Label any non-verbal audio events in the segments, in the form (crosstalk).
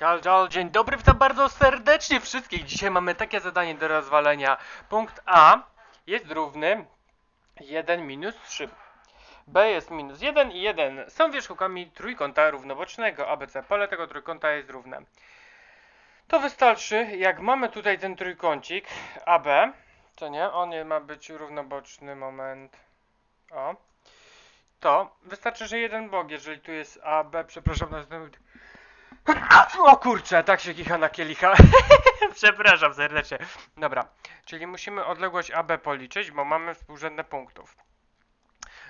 Ciao, dzień dobry, witam bardzo serdecznie wszystkich. Dzisiaj mamy takie zadanie do rozwalenia. Punkt A jest równy 1 minus 3. B jest minus 1 i 1 są wierzchołkami trójkąta równobocznego. ABC pole tego trójkąta jest równe. To wystarczy, jak mamy tutaj ten trójkącik AB, to nie, on nie ma być równoboczny, moment. O. To wystarczy, że jeden bok, jeżeli tu jest AB, przepraszam, następny (laughs) o kurczę, tak się kicha na kielicha. (laughs) Przepraszam serdecznie. Dobra, czyli musimy odległość AB policzyć, bo mamy współrzędne punktów.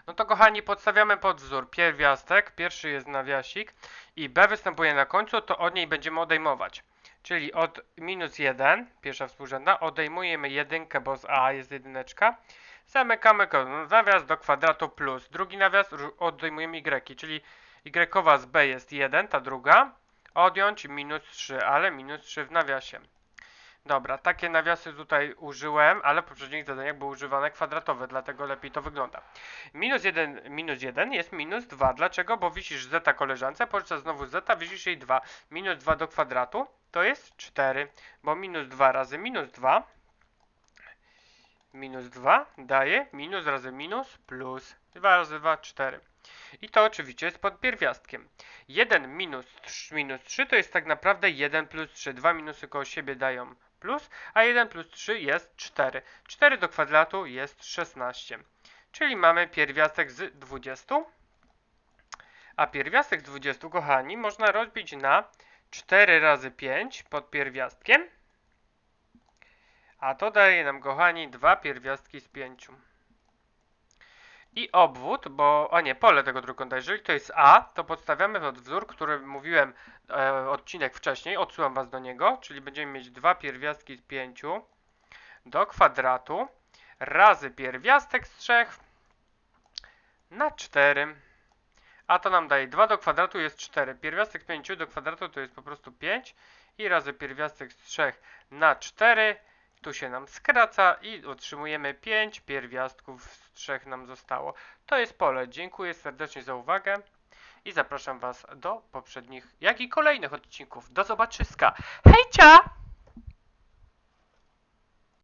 No to kochani, podstawiamy pod wzór pierwiastek, pierwszy jest nawiasik i B występuje na końcu, to od niej będziemy odejmować. Czyli od minus 1, pierwsza współrzędna, odejmujemy jedynkę, bo z A jest jedyneczka. Zamykamy nawias do kwadratu plus. Drugi nawias odejmujemy Y, czyli Y z B jest 1, ta druga. Odjąć minus 3, ale minus 3 w nawiasie. Dobra, takie nawiasy tutaj użyłem, ale w poprzednich zadaniach były używane kwadratowe, dlatego lepiej to wygląda. Minus 1, minus 1 jest minus 2. Dlaczego? Bo wisisz zeta koleżance, podczas znowu zeta wisisz jej 2. Minus 2 do kwadratu to jest 4, bo minus 2 razy minus 2 minus 2 daje minus razy minus plus 2 razy 2, 4. I to oczywiście jest pod pierwiastkiem. 1 minus 3, minus 3 to jest tak naprawdę 1 plus 3. Dwa minusy koło siebie dają plus, a 1 plus 3 jest 4. 4 do kwadratu jest 16. Czyli mamy pierwiastek z 20. A pierwiastek z 20, kochani, można rozbić na 4 razy 5 pod pierwiastkiem. A to daje nam, kochani, dwa pierwiastki z 5. I obwód, bo, a nie, pole tego trójkąta, jeżeli to jest A, to podstawiamy pod wzór, który mówiłem e, odcinek wcześniej, odsyłam Was do niego, czyli będziemy mieć dwa pierwiastki z 5 do kwadratu razy pierwiastek z 3 na 4. A to nam daje 2 do kwadratu jest 4. Pierwiastek z 5 do kwadratu to jest po prostu 5 i razy pierwiastek z 3 na 4 tu się nam skraca i otrzymujemy 5 pierwiastków z 3 nam zostało. To jest pole. Dziękuję serdecznie za uwagę i zapraszam Was do poprzednich, jak i kolejnych odcinków. Do zobaczyska. Hejcia!